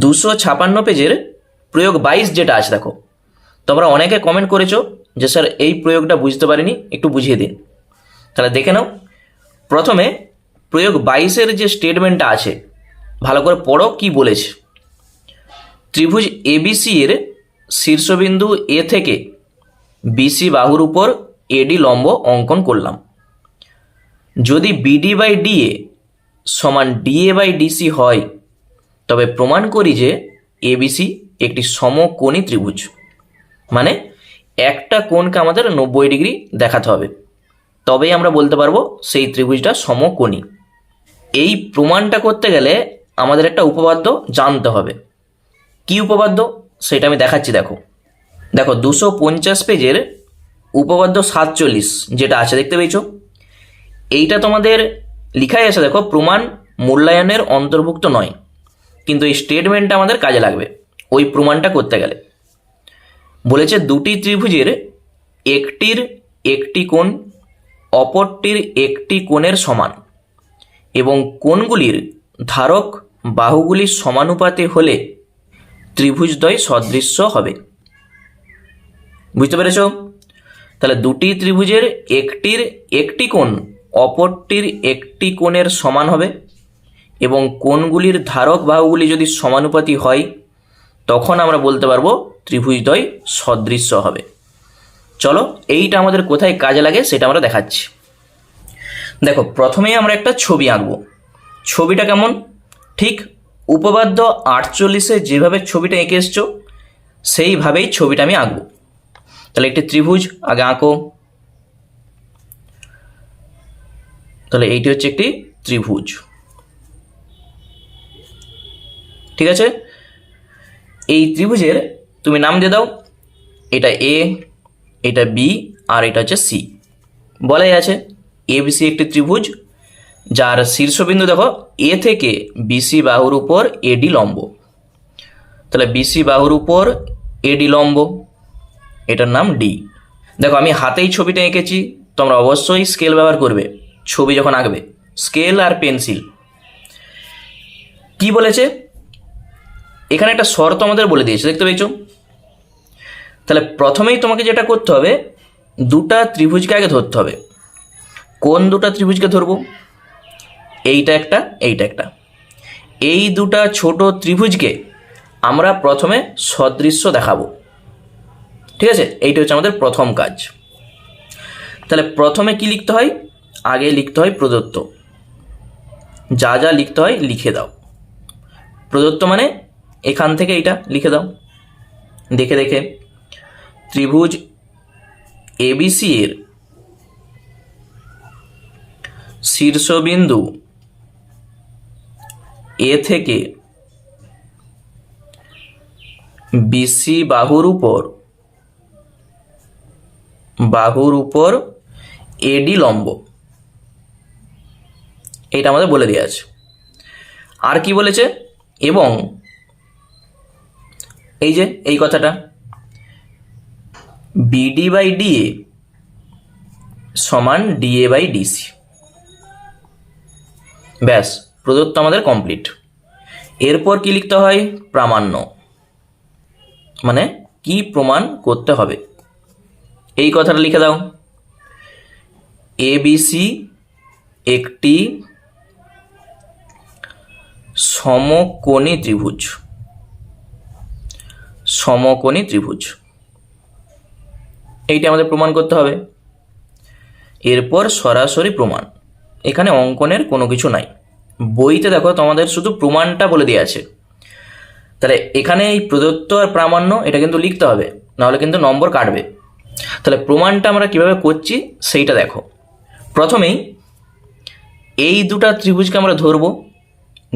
দুশো ছাপান্ন পেজের প্রয়োগ বাইশ যেটা আছে, দেখো। তোমরা অনেকে কমেন্ট করেছ যে, স্যার, এই প্রয়োগটা বুঝতে পারিনি, একটু বুঝিয়ে দিন। তাহলে দেখে নাও। প্রথমে প্রয়োগ বাইশের যে স্টেটমেন্টটা আছে, ভালো করে পড়ো কি বলেছে। ত্রিভুজ এবিসি এর শীর্ষবিন্দু এ থেকে বিসি বাহুর উপর এডি লম্ব অঙ্কন করলাম। যদি বিডি বাই ডিএ সমান ডিএ বাই ডিসি হয় তবে প্রমাণ করি যে এবিসি একটি সমকোণী ত্রিভুজ। মানে একটা কোণকে আমাদের নব্বই ডিগ্রি দেখাতে হবে। তবেই আমরা বলতে পারব সেই ত্রিভুজটা সমকোণী। এই প্রমাণটা করতে গেলে আমাদের একটা উপপাদ্য জানতে হবে। কি উপপাদ্য? সেটা আমি দেখাচ্ছি, দেখো। দেখো, দুশো পঞ্চাশ পেজের উপপাদ্য সাতচল্লিশ যেটা আছে, দেখতে পেয়েছ? এইটা তোমাদের লিখাই আছে, দেখো, প্রমাণ মূল্যায়নের অন্তর্ভুক্ত নয়। কিন্তু এই স্টেটমেন্টটা আমাদের কাজে লাগবে। ওই প্রমাণটা করতে গেলে। বলেছে দুটি ত্রিভুজের একটির একটি কোণ, অপরটির একটি কোণের সমান এবং কোণগুলির ধারক বাহুগুলির সমানুপাতে হলে ত্রিভুজদ্বয় সদৃশ্য হবে। বুঝতে পেরেছ? তাহলে দুটি ত্রিভুজের একটির একটি কোণ, অপরটির একটি কোণের সমান হবে। এবং কোণগুলির ধারক বাহুগুলি যদি সমানুপাতি হয়, তখন আমরা বলতে পারব ত্রিভুজদ্বয় সদৃশ্য হবে। চলো, এইটা আমাদের কোথায় কাজে লাগে সেটা আমরা দেখাচ্ছি। দেখো প্রথমেই আমরা একটা ছবি আঁকবো। ছবিটা কেমন? ঠিক উপপাদ্য আটচল্লিশে যেভাবে ছবিটা এঁকে এসছো, সেইভাবেই ছবিটা আমি আঁকবো। তাহলে একটি ত্রিভুজ, আগে আঁকো। তাহলে এইটি হচ্ছে একটি ত্রিভুজ। ঠিক আছে? এই ত্রিভুজের তুমি নাম দিয়ে দাও, এটা এ এটা বি আর এটা হচ্ছে সি বলাই আছে এ বিসি একটি ত্রিভুজ, যার শীর্ষবিন্দু দেখো এ থেকে বিসি বাহুর উপর এডি লম্ব। তাহলে বিসি বাহুর উপর এডি লম্ব, এটার নাম ডি দেখো, আমি হাতেই ছবিটা এঁকেছি, তোমরা অবশ্যই স্কেল ব্যবহার করবে, ছবি যখন আঁকবে স্কেল আর পেন্সিল কি বলেছে? এখানে একটা শর্ত আমাদের বলে দিয়েছে, দেখতে পেয়েছ? তাহলে প্রথমেই তোমাকে যেটা করতে হবে, দুটা ত্রিভুজকে আগে ধরতে হবে। কোন দুটা ত্রিভুজকে ধরবো? এইটা একটা এইটা একটা। এই দুটা ছোট ত্রিভুজকে আমরা প্রথমে সদৃশ্য দেখাবো। ঠিক আছে? এইটা হচ্ছে আমাদের প্রথম কাজ। তাহলে প্রথমে কি লিখতে হয়? আগে লিখতে হয় প্রদত্ত। যা যা লিখতে হয় লিখে দাও। প্রদত্ত মানে এখান থেকে এইটা লিখে দাও। দেখে দেখে। ত্রিভুজ এবিসি এর শীর্ষবিন্দু এ থেকে বিসি বাহুর উপর বাহুর উপর এডি লম্ব। এটা আমাদের বলে দেওয়া আছে। আর কি বলেছে? এবং এই যে, এই কথাটা। বিডি বাই ডিএ সমান ডিএ বাই ডিসি ব্যাস, প্রদত্ত আমাদের কমপ্লিট এরপর কি লিখতে হয়? প্রামাণ্য। মানে কি প্রমাণ করতে হবে? এই কথাটা লিখে দাও। এবিসি একটি সমকোণী ত্রিভুজ। সমকোণী ত্রিভুজ। এইটা আমাদের প্রমাণ করতে হবে। এরপর সরাসরি প্রমাণ। এখানে অঙ্কনের কোনো কিছু নাই। বইতে দেখো তোমাদের শুধু প্রমাণটা বলে দিয়ে আছে। তাহলে এখানে এই প্রদত্ত আর প্রামাণ্য, এটা কিন্তু লিখতে হবে, নাহলে কিন্তু নম্বর কাটবে। তাহলে প্রমাণটা আমরা কীভাবে করছি, সেইটা দেখো। প্রথমেই এই দুটা ত্রিভুজকে আমরা ধরবো,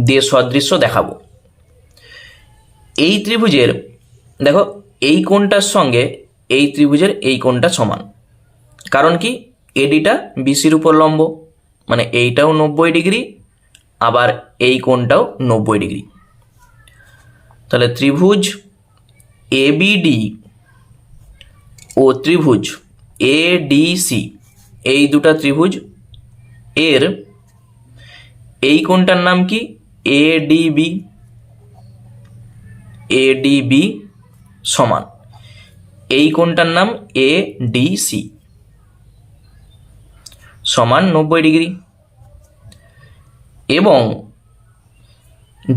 দিয়ে সদৃশ্য দেখাবো। এই ত্রিভুজের দেখো, এই কোণটার সঙ্গে এই ত্রিভুজের এই কোণটা সমান। কারণ কি? এডিটা বিসির উপর লম্ব মানে এইটাও নব্বই ডিগ্রি, আবার এই কোণটাও নব্বই ডিগ্রি। তাহলে ত্রিভুজ এবিডি ও ত্রিভুজ এডিসি এই দুটা ত্রিভুজ এর এই কোণটার নাম কি? এডিবি এডিবি সমান। এই কোণটার নাম এ ডি সি সমান নব্বই ডিগ্রি। এবং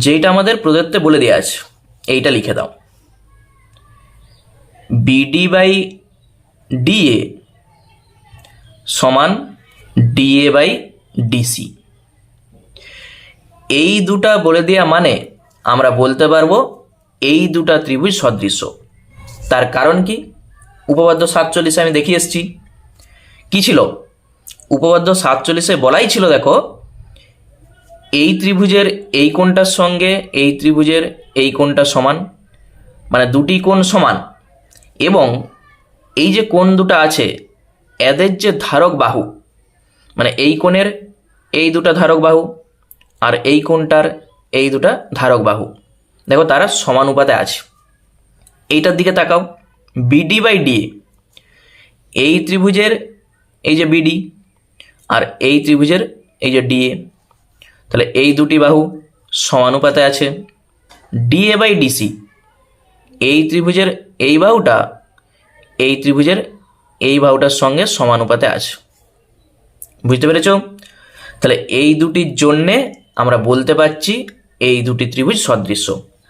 যেটা আমাদের প্রদত্তে বলে দেওয়া আছে, এইটা লিখে দাও। বিডি বাই ডিএ সমান ডিএ বাই ডিসি এই দুটা বলে দেওয়া মানে আমরা বলতে পারব এই দুটা ত্রিভুজ সদৃশ্য। তার কারণ কি? উপপাদ্য সাতচল্লিশে আমি দেখিয়ে এসেছি। কী ছিল? উপপাদ্য সাতচল্লিশে বলাই ছিল, দেখো, এই ত্রিভুজের এই কোণটার সঙ্গে এই ত্রিভুজের এই কোণটা সমান মানে দুটি কোণ সমান, এবং এই যে কোণ দুটো আছে, এদের যে ধারক বাহু মানে এই কোণের এই দুটা ধারক বাহু আর এই কোণটার এই দুটা ধারক বাহু। দেখো তারা সমানুপাতে আছে। এইটার দিকে তাকাও। বিডি বাই ডিএ এই ত্রিভুজের এই যে বিডি আর এই ত্রিভুজের এই যে ডিএ তাহলে এই দুটি বাহু সমানুপাতে আছে। ডিএ বাই ডিসি এই ত্রিভুজের এই বাহুটা, এই ত্রিভুজের এই বাহুটার সঙ্গে সমানুপাতে আছে। বুঝতে পেরেছ? তাহলে এই দুটির জন্যে আমরা বলতে পারছি এই দুটি ত্রিভুজ সদৃশ্য।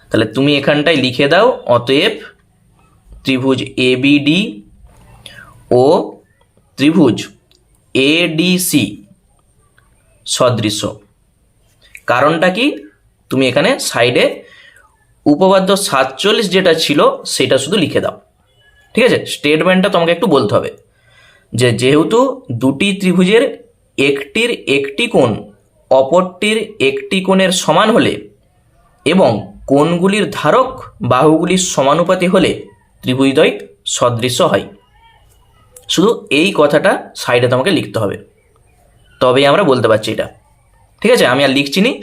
তাহলে তুমি এখানটায় লিখে দাও, অতএব ত্রিভুজ এবিডি ও ত্রিভুজ এডিসি সদৃশ্য। কারণটা কি? তুমি এখানে সাইডে উপপাদ্য সাতচল্লিশ যেটা ছিল সেটা শুধু লিখে দাও। ঠিক আছে? স্টেটমেন্টটা তোমাকে একটু বলতে হবে যে যেহেতু দুটি ত্রিভুজের একটির একটি কোণ, অপরটির একটি কোণের সমান হলে এবং কোণগুলির ধারক বাহুগুলির সমানুপাতি হলে ত্রিভুজদ্বয় সদৃশ্য হয়। শুধু এই কথাটা সাইডে তোমাকে লিখতে হবে। তবেই আমরা বলতে পারছি এটা। ঠিক আছে? আমি আর লিখছি নি।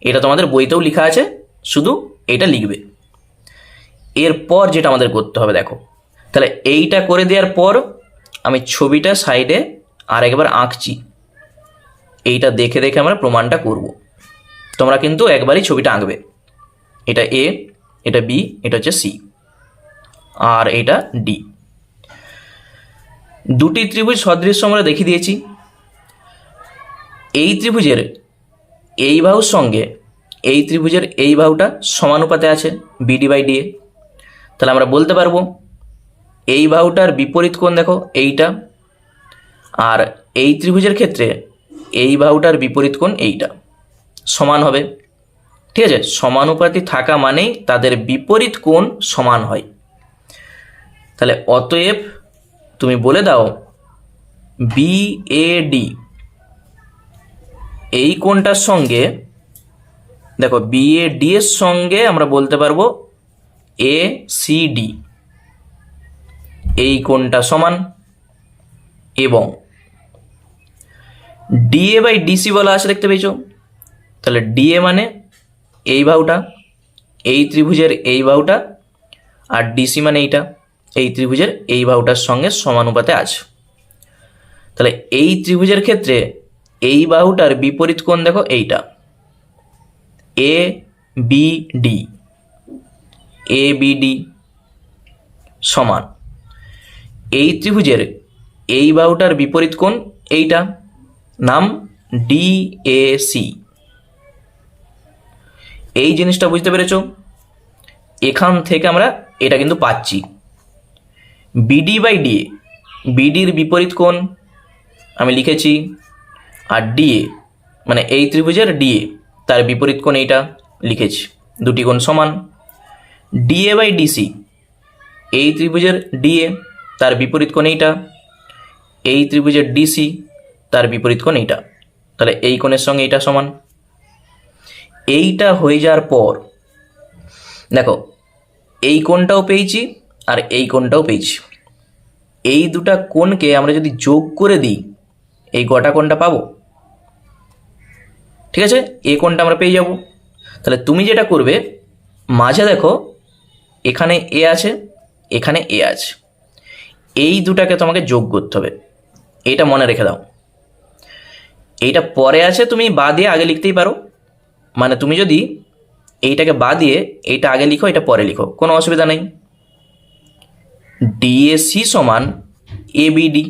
এটা তোমাদের বইতেও লেখা আছে। শুধু এটা লিখবে। এরপর যেটা আমাদের করতে হবে, দেখো। তাহলে এইটা করে দেওয়ার পর আমি ছবিটা সাইডে আর একবার আঁকছি। এইটা দেখে দেখে আমরা প্রমাণটা করব। তোমরা কিন্তু একবারই ছবিটা আঁকবে। এটা এ এটা বি এটা হচ্ছে সি আর এটা ডি দুটি ত্রিভুজ সদৃশ্য আমরা দেখিয়ে দিয়েছি। এই ত্রিভুজের এই বাহুর সঙ্গে এই ত্রিভুজের এই বাহুটা সমানুপাতে আছে বিডি বাই ডিএ তাহলে আমরা বলতে পারব, এই বাহুটার বিপরীত কোণ দেখো, এইটা। আর এই ত্রিভুজের ক্ষেত্রে এই বাহুটার বিপরীত কোণ এইটা। সমান হবে। ঠিক আছে? সমানুপাতি থাকা মানেই তাদের বিপরীত কোণ সমান হয়। তাহলে অতএব তুমি বলে দাও বিএডি এই কোণটার সঙ্গে, দেখো বিএডি এর সঙ্গে আমরা বলতে পারব এ সি ডি এই কোণটা সমান এবং ডিএ বাই ডিসি বলা আছে, দেখতে পেয়েছ? তাহলে ডিএ মানে এই বাহুটা, এই ত্রিভুজের এই বাহুটা, আর ডিসি মানে এইটা, এই ত্রিভুজের এই বাহুটার সঙ্গে সমানুপাতে আছে। তাহলে এই ত্রিভুজের ক্ষেত্রে এই বাহুটার বিপরীত কোণ দেখো এইটা। A B D A B D সমান। এই ত্রিভুজের এই বাহুটার বিপরীত কোণ এইটা, নাম ডি এ সি এই জিনিসটা বুঝতে পেরেছ? এখান থেকে আমরা এটা কিন্তু পাচ্ছি। বিডি বাই ডিএ বিডির বিপরীত কোণ, আমি লিখেছি, আর ডিএ মানে এই ত্রিভুজের ডিএ তার বিপরীত কোণ এইটা, লিখেছি, দুটি কোণ সমান। ডিএ বাই ডিসি এই ত্রিভুজের ডিএ তার বিপরীত কোণ এইটা, এই ত্রিভুজের ডিসি তার বিপরীত কোণ এইটা, তাহলে এই কোণের সঙ্গে এইটা সমান। এইটা হয়ে যাওয়ার পর, দেখো, এই কোণটাও পেয়েছি আর এই কোণটাও পেয়েছি। এই দুটা কোণকে আমরা যদি যোগ করে দিই, এই গোটা কোণটা পাবো? ঠিক আছে? এই কোণটা আমরা পেয়ে যাব। তাহলে তুমি যেটা করবে, মাঝে দেখো, এখানে এ আছে, এখানে এ আছে। এই দুটাকে তোমাকে যোগ করতে হবে। এটা মনে রেখে দাও। এইটা পরে আছে, তুমি বা দিয়ে আগে লিখতেই পারো। মানে তুমি যদি এইটাকে বাদ দিয়ে এইটা আগে লিখো, এটা পরে লিখো, কোনো অসুবিধা নেই। ডিএসি সমান এবিডি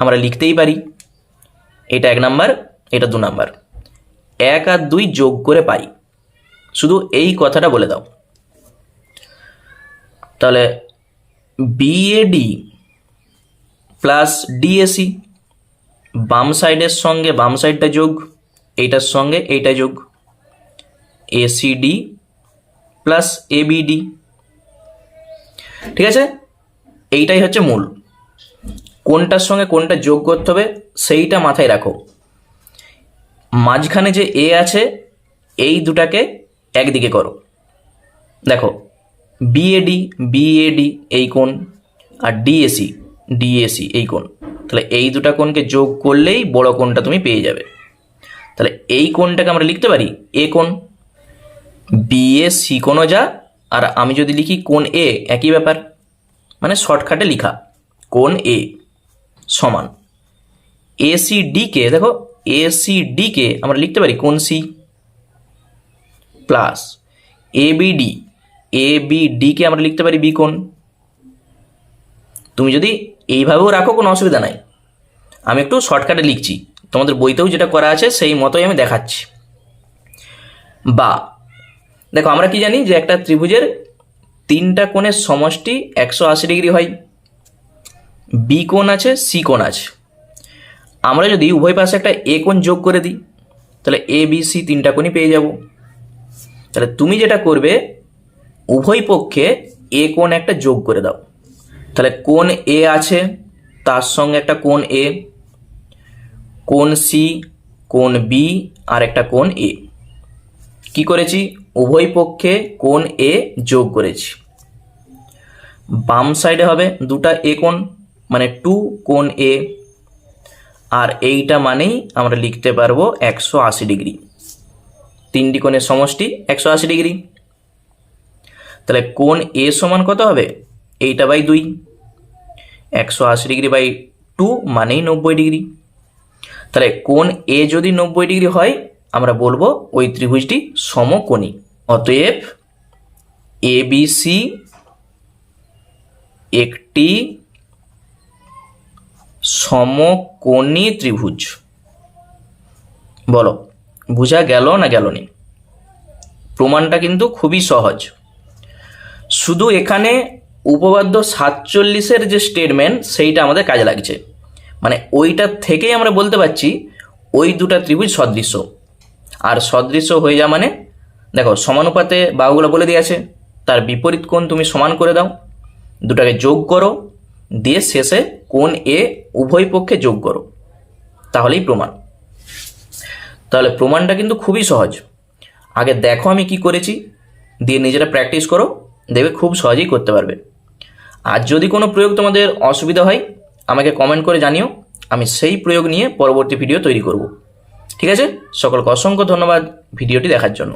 আমরা লিখতেই পারি। এটা এক নাম্বার, এটা দু নাম্বার। এক আর দুই যোগ করে পাই। শুধু এই কথাটা বলে দাও। তাহলে বিএডি প্লাস ডিএসি বাম সাইডের সঙ্গে বাম সাইডটা যোগ, এইটার সঙ্গে এইটা যোগ। এসিডি প্লাস এবিডি ঠিক আছে? এইটাই হচ্ছে মূল। কোনটার সঙ্গে কোনটা যোগ করতে হবে, সেইটা মাথায় রাখো। মাঝখানে যে এ আছে, এই দুটাকে একদিকে করো। দেখো বিএডি বিএডি এই কোণ, আর ডিএসি ডিএসি এই কোণ। তাহলে এই দুটা কোণকে যোগ করলেই বড় কোণটা তুমি পেয়ে যাবে। তাহলে এই কোণটাকে আমরা লিখতে পারি এ কোণ। বিএ সি কোণও যা, আর আমি যদি লিখি কোণ এ একই ব্যাপার। মানে শর্টকাটে লিখা কোণ এ সমান। এসি ডিকে দেখো এসি ডিকে আমরা লিখতে পারি কোণ সি প্লাস এবিডি এবিডিকে আমরা লিখতে পারি বি কোণ তুমি যদি এইভাবেও রাখো, কোনো অসুবিধা নাই। আমি একটু শর্টকাটে লিখছি। তোমাদের বইতেও যেটা করা আছে, সেই মতোই আমি দেখাচ্ছি। বা দেখো, আমরা কি জানি যে একটা ত্রিভুজের তিনটা কোণের সমষ্টি একশো আশি ডিগ্রি হয়। বি কোণ আছে সি কোণ আছে। আমরা যদি উভয় পাশে একটা এ কোণ যোগ করে দিই, তাহলে এ বি সি তিনটা কোণই পেয়ে যাব। তাহলে তুমি যেটা করবে, উভয় পক্ষে এ কোণ একটা যোগ করে দাও। তাহলে কোন এ আছে, তার সঙ্গে একটা কোন এ কোন সি কোন বি আর একটা কোন এ কি করেছি? উভয় পক্ষে কোণ এ যোগ করেছি। বাম সাইডে হবে দুটা এ কোণ মানে টু কোণ এ। আর এইটা মানেই আমরা লিখতে পারব একশো আশি ডিগ্রি। তিনটি কোণের সমষ্টি একশো আশি ডিগ্রি। তাহলে কোণ এ সমান কত হবে? এইটা বাই দুই। একশো আশি ডিগ্রি বাই টু মানেই নব্বই ডিগ্রি। তাহলে কোণ এ যদি নব্বই ডিগ্রি হয় আমরা বলব ওই ত্রিভুজটি সমকোণী। অতএব এবিসি একটি সমকোণী ত্রিভুজ। বলো, বোঝা গেল না গেল নি? প্রমাণটা কিন্তু খুবই সহজ। শুধু এখানে উপপাদ্য সাতচল্লিশের যে স্টেটমেন্ট সেইটা আমাদের কাজে লাগছে। মানে ওইটার থেকেই আমরা বলতে পারছি ওই দুটা ত্রিভুজ সদৃশ্য। আর সদৃশ্য হয়ে যাওয়া মানে? দেখো, সমানুপাতে বাহুগুলো বলে দিয়েছে, তার বিপরীত কোণ তুমি সমান করে দাও। দুটাকে যোগ করো, দিয়ে শেষে কোণ এ উভয় পক্ষে যোগ করো। তাহলেই প্রমাণ। তাহলে প্রমাণটা কিন্তু খুবই সহজ। আগে দেখো আমি কি করেছি, দিয়ে নিজেরা প্র্যাকটিস করো, দেখবে খুব সহজেই করতে পারবে। আর যদি কোনো প্রয়োগ তোমাদের অসুবিধা হয়, আমাকে কমেন্ট করে জানিও, আমি সেই প্রয়োগ নিয়ে পরবর্তী ভিডিও তৈরি করব। ঠিক আছে? সকলকে অসংখ্য ধন্যবাদ ভিডিওটি দেখার জন্য।